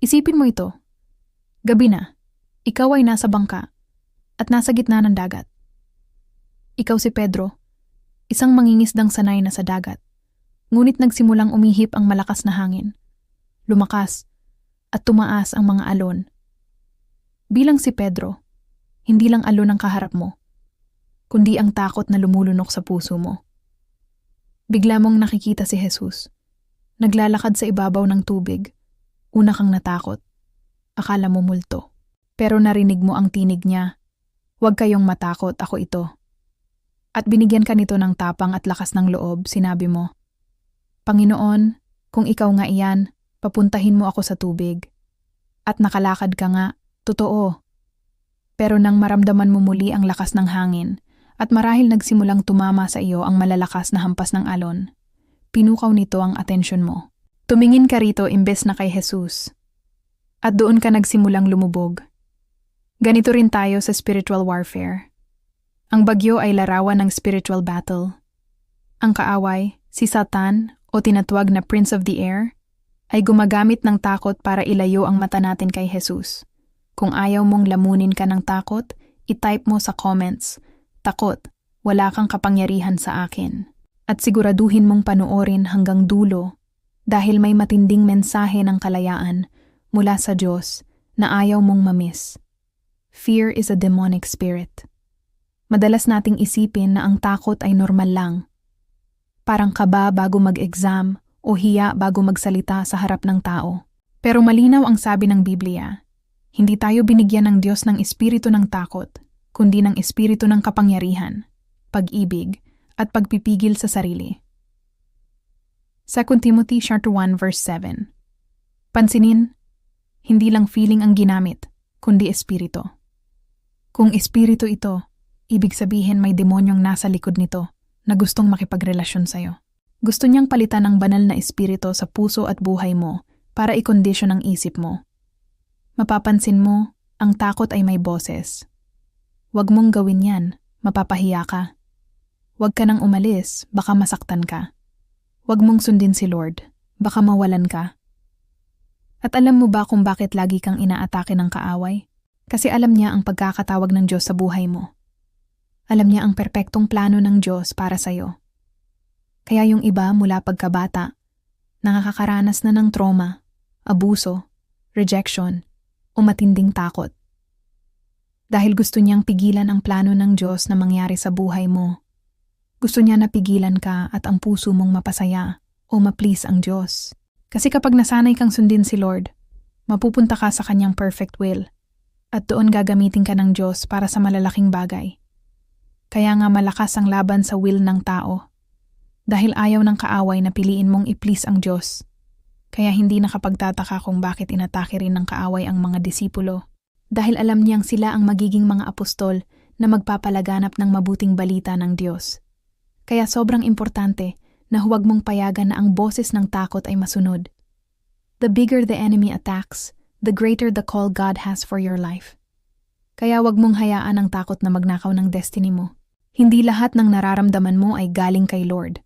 Isipin mo ito. Gabi na. Ikaw ay nasa bangka at nasa gitna ng dagat. Ikaw si Pedro, isang mangingisdang sanay na sa dagat. Ngunit nagsimulang umihip ang malakas na hangin. Lumakas at tumaas ang mga alon. Bilang si Pedro, hindi lang alon ang kaharap mo, kundi ang takot na lumulunok sa puso mo. Bigla mong nakikita si Jesus. Naglalakad sa ibabaw ng tubig. Una kang natakot. Akala mo multo. Pero narinig mo ang tinig niya. Huwag kayong matakot, ako ito. At binigyan ka nito ng tapang at lakas ng loob, sinabi mo, Panginoon, kung ikaw nga iyan, papuntahin mo ako sa tubig. At nakalakad ka nga, totoo. Pero nang maramdaman mo muli ang lakas ng hangin, at marahil nagsimulang tumama sa iyo ang malalakas na hampas ng alon, pinukaw nito ang atensyon mo. Tumingin ka rito imbes na kay Jesus. At doon ka nagsimulang lumubog. Ganito rin tayo sa spiritual warfare. Ang bagyo ay larawan ng spiritual battle. Ang kaaway, si Satan o tinatwag na Prince of the Air, ay gumagamit ng takot para ilayo ang mata natin kay Jesus. Kung ayaw mong lamunin ka ng takot, itype mo sa comments, takot, wala kang kapangyarihan sa akin. At siguraduhin mong panuorin hanggang dulo dahil may matinding mensahe ng kalayaan mula sa Diyos na ayaw mong mamiss. Fear is a demonic spirit. Madalas nating isipin na ang takot ay normal lang. Parang kaba bago mag-exam o hiya bago magsalita sa harap ng tao. Pero malinaw ang sabi ng Biblia, hindi tayo binigyan ng Diyos ng espiritu ng takot, kundi ng espiritu ng kapangyarihan, pag-ibig, at pagpipigil sa sarili. 2 Timothy 1 verse 7 Pansinin, hindi lang feeling ang ginamit, kundi espiritu. Kung espiritu ito, ibig sabihin may demonyong nasa likod nito na gustong makipagrelasyon sa'yo. Gusto niyang palitan ang banal na espiritu sa puso at buhay mo para ikondisyon ang isip mo. Mapapansin mo, ang takot ay may boses. Huwag mong gawin yan, mapapahiya ka. Huwag ka nang umalis, baka masaktan ka. Huwag mong sundin si Lord, baka mawalan ka. At alam mo ba kung bakit lagi kang inaatake ng kaaway? Kasi alam niya ang pagkakatawag ng Diyos sa buhay mo. Alam niya ang perpektong plano ng Diyos para sa'yo. Kaya yung iba mula pagkabata, nakakaranas na ng trauma, abuso, rejection, o matinding takot. Dahil gusto niyang pigilan ang plano ng Diyos na mangyari sa buhay mo. Gusto niya na pigilan ka at ang puso mong mapasaya o ma-please ang Diyos. Kasi kapag nasanay kang sundin si Lord, mapupunta ka sa kanyang perfect will at doon gagamitin ka ng Diyos para sa malalaking bagay. Kaya nga malakas ang laban sa will ng tao dahil ayaw ng kaaway na piliin mong i-please ang Diyos. Kaya hindi nakapagtataka kung bakit inatake rin ng kaaway ang mga disipulo dahil alam niyang sila ang magiging mga apostol na magpapalaganap ng mabuting balita ng Diyos. Kaya sobrang importante na huwag mong payagan na ang boses ng takot ay masunod. The bigger the enemy attacks, the greater the call God has for your life. Kaya huwag mong hayaan ang takot na magnakaw ng destiny mo. Hindi lahat ng nararamdaman mo ay galing kay Lord.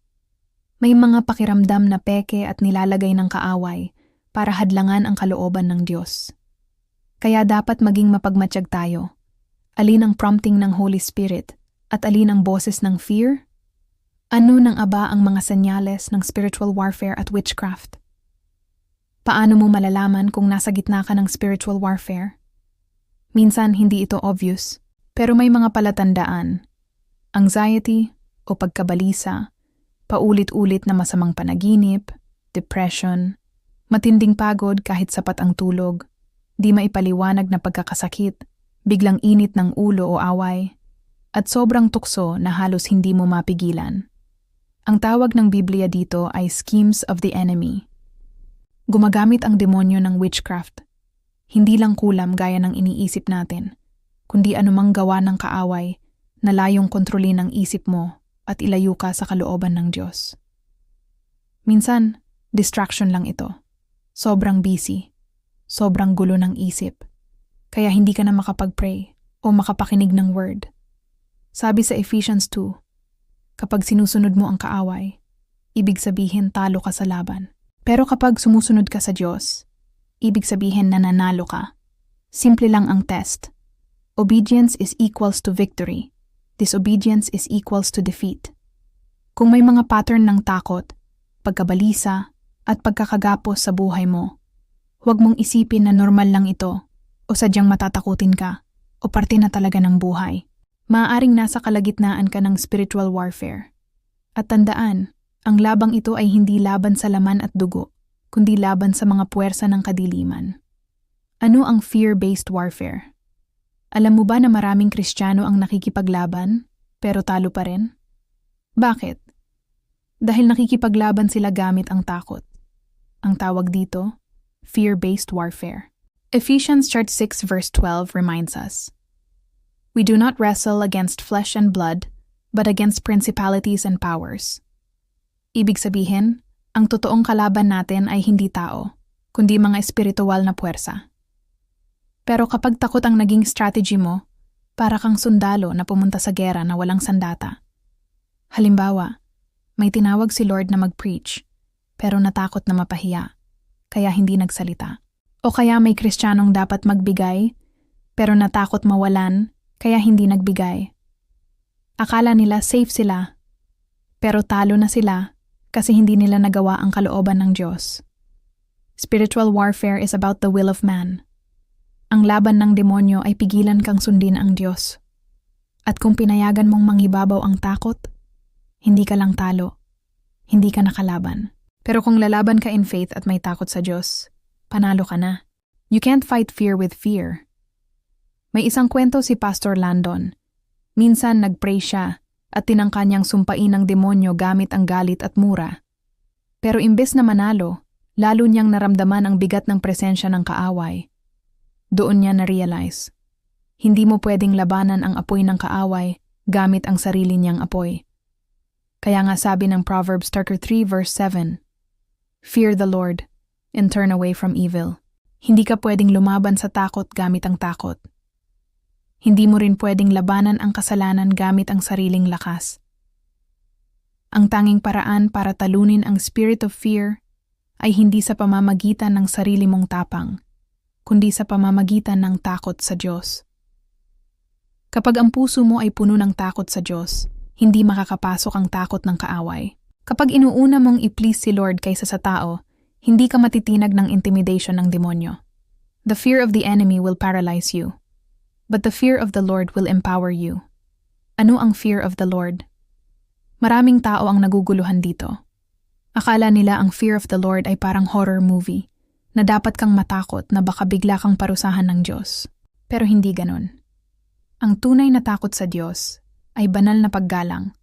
May mga pakiramdam na peke at nilalagay ng kaaway para hadlangan ang kalooban ng Diyos. Kaya dapat maging mapagmatsyag tayo. Alin ang prompting ng Holy Spirit at alin ang boses ng fear ano nang aba ang mga senyales ng spiritual warfare at witchcraft? Paano mo malalaman kung nasa gitna ka ng spiritual warfare? Minsan hindi ito obvious, pero may mga palatandaan. Anxiety o pagkabalisa, paulit-ulit na masamang panaginip, depression, matinding pagod kahit sapat ang tulog, di maipaliwanag na pagkakasakit, biglang init ng ulo o away, at sobrang tukso na halos hindi mo mapigilan. Ang tawag ng Biblia dito ay schemes of the enemy. Gumagamit ang demonyo ng witchcraft. Hindi lang kulam gaya ng iniisip natin, kundi anumang gawa ng kaaway na layong kontrolin ang isip mo at ilayo ka sa kalooban ng Diyos. Minsan, distraction lang ito. Sobrang busy. Sobrang gulo ng isip. Kaya hindi ka na makapag-pray o makapakinig ng word. Sabi sa Ephesians 2, Kapag sinusunod mo ang kaaway, ibig sabihin talo ka sa laban. Pero kapag sumusunod ka sa Diyos, ibig sabihin na nanalo ka. Simple lang ang test. Obedience is equals to victory. Disobedience is equals to defeat. Kung may mga pattern ng takot, pagkabalisa, at pagkakagapos sa buhay mo, huwag mong isipin na normal lang ito o sadyang matatakutin ka o parte na talaga ng buhay. Maaaring nasa kalagitnaan ka ng spiritual warfare. At tandaan, ang labang ito ay hindi laban sa laman at dugo, kundi laban sa mga puwersa ng kadiliman. Ano ang fear-based warfare? Alam mo ba na maraming Kristiyano ang nakikipaglaban, pero talo pa rin? Bakit? Dahil nakikipaglaban sila gamit ang takot. Ang tawag dito, fear-based warfare. Ephesians chapter 6 verse 12 reminds us, We do not wrestle against flesh and blood, but against principalities and powers. Ibig sabihin, ang totoong kalaban natin ay hindi tao, kundi mga espiritual na puwersa. Pero kapag takot ang naging strategy mo, para kang sundalo na pumunta sa gera na walang sandata. Halimbawa, may tinawag si Lord na mag-preach, pero natakot na mapahiya, kaya hindi nagsalita. O kaya may kristyanong dapat magbigay, pero natakot mawalan, kaya hindi nagbigay. Akala nila safe sila, pero talo na sila kasi hindi nila nagawa ang kalooban ng Diyos. Spiritual warfare is about the will of man. Ang laban ng demonyo ay pigilan kang sundin ang Diyos. At kung pinayagan mong manghibabaw ang takot, hindi ka lang talo, hindi ka nakalaban. Pero kung lalaban ka in faith at may takot sa Diyos, panalo ka na. You can't fight fear with fear. May isang kwento si Pastor Landon. Minsan nagpray siya at tinangka niyang sumpain ng demonyo gamit ang galit at mura. Pero imbes na manalo, lalo niyang naramdaman ang bigat ng presensya ng kaaway. Doon niya na-realize, hindi mo pwedeng labanan ang apoy ng kaaway gamit ang sarili niyang apoy. Kaya nga sabi ng Proverbs 33 verse 7, Fear the Lord, and turn away from evil. Hindi ka pwedeng lumaban sa takot gamit ang takot. Hindi mo rin pwedeng labanan ang kasalanan gamit ang sariling lakas. Ang tanging paraan para talunin ang spirit of fear ay hindi sa pamamagitan ng sarili mong tapang, kundi sa pamamagitan ng takot sa Diyos. Kapag ang puso mo ay puno ng takot sa Diyos, hindi makakapasok ang takot ng kaaway. Kapag inuuna mong i-please si Lord kaysa sa tao, hindi ka matitinag ng intimidation ng demonyo. The fear of the enemy will paralyze you, but the fear of the Lord will empower you. Ano ang fear of the Lord? Maraming tao ang naguguluhan dito. Akala nila ang fear of the Lord ay parang horror movie, na dapat kang matakot na baka bigla kang parusahan ng Diyos. Pero hindi ganon. Ang tunay na takot sa Diyos ay banal na paggalang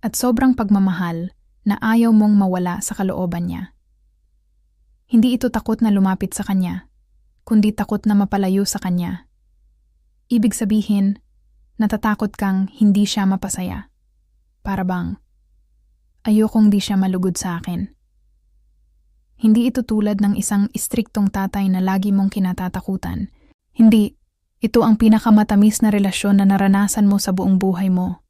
at sobrang pagmamahal na ayaw mong mawala sa kalooban niya. Hindi ito takot na lumapit sa kanya, kundi takot na mapalayo sa kanya. Ibig sabihin, natatakot kang hindi siya mapasaya. Para bang, ayokong di siya malugod sa akin. Hindi ito tulad ng isang istriktong tatay na lagi mong kinatatakutan. Hindi, ito ang pinakamatamis na relasyon na naranasan mo sa buong buhay mo.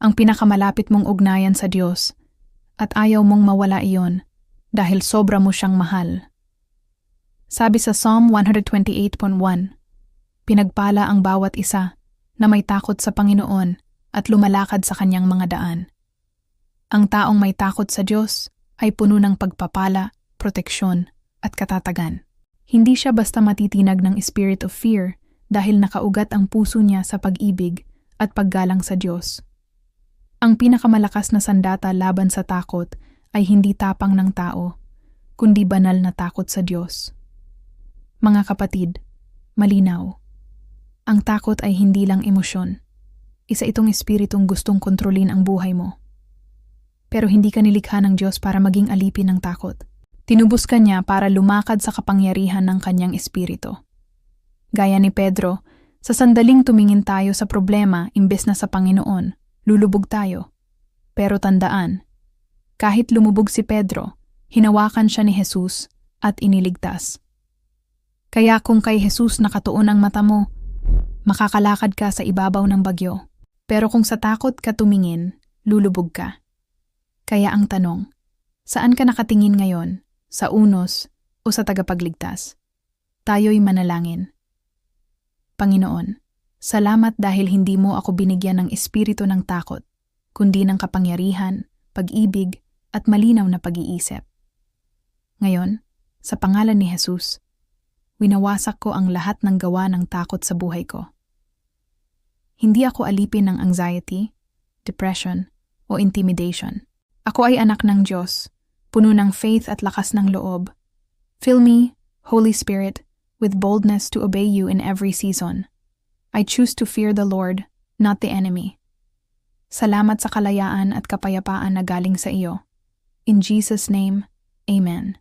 Ang pinakamalapit mong ugnayan sa Diyos at ayaw mong mawala iyon dahil sobra mo siyang mahal. Sabi sa Psalm 128.1, Pinagpala ang bawat isa na may takot sa Panginoon at lumalakad sa kanyang mga daan. Ang taong may takot sa Diyos ay puno ng pagpapala, proteksyon, at katatagan. Hindi siya basta matitinag ng spirit of fear dahil nakaugat ang puso niya sa pag-ibig at paggalang sa Diyos. Ang pinakamalakas na sandata laban sa takot ay hindi tapang ng tao, kundi banal na takot sa Diyos. Mga kapatid, malinaw. Ang takot ay hindi lang emosyon. Isa itong espiritong gustong kontrolin ang buhay mo. Pero hindi ka nilikha ng Diyos para maging alipin ng takot. Tinubos ka niya para lumakad sa kapangyarihan ng kanyang espiritu. Gaya ni Pedro, sa sandaling tumingin tayo sa problema imbes na sa Panginoon, lulubog tayo. Pero tandaan, kahit lumubog si Pedro, hinawakan siya ni Jesus at iniligtas. Kaya kung kay Jesus nakatuon ang mata mo, makakalakad ka sa ibabaw ng bagyo. Pero kung sa takot ka tumingin, lulubog ka. Kaya ang tanong, saan ka nakatingin ngayon? Sa unos o sa tagapagligtas? Tayo'y manalangin. Panginoon, salamat dahil hindi mo ako binigyan ng espiritu ng takot, kundi ng kapangyarihan, pag-ibig, at malinaw na pag-iisip. Ngayon, sa pangalan ni Jesus, winawasak ko ang lahat ng gawa ng takot sa buhay ko. Hindi ako alipin ng anxiety, depression, o intimidation. Ako ay anak ng Diyos, puno ng faith at lakas ng loob. Fill me, Holy Spirit, with boldness to obey you in every season. I choose to fear the Lord, not the enemy. Salamat sa kalayaan at kapayapaan na galing sa iyo. In Jesus' name, Amen.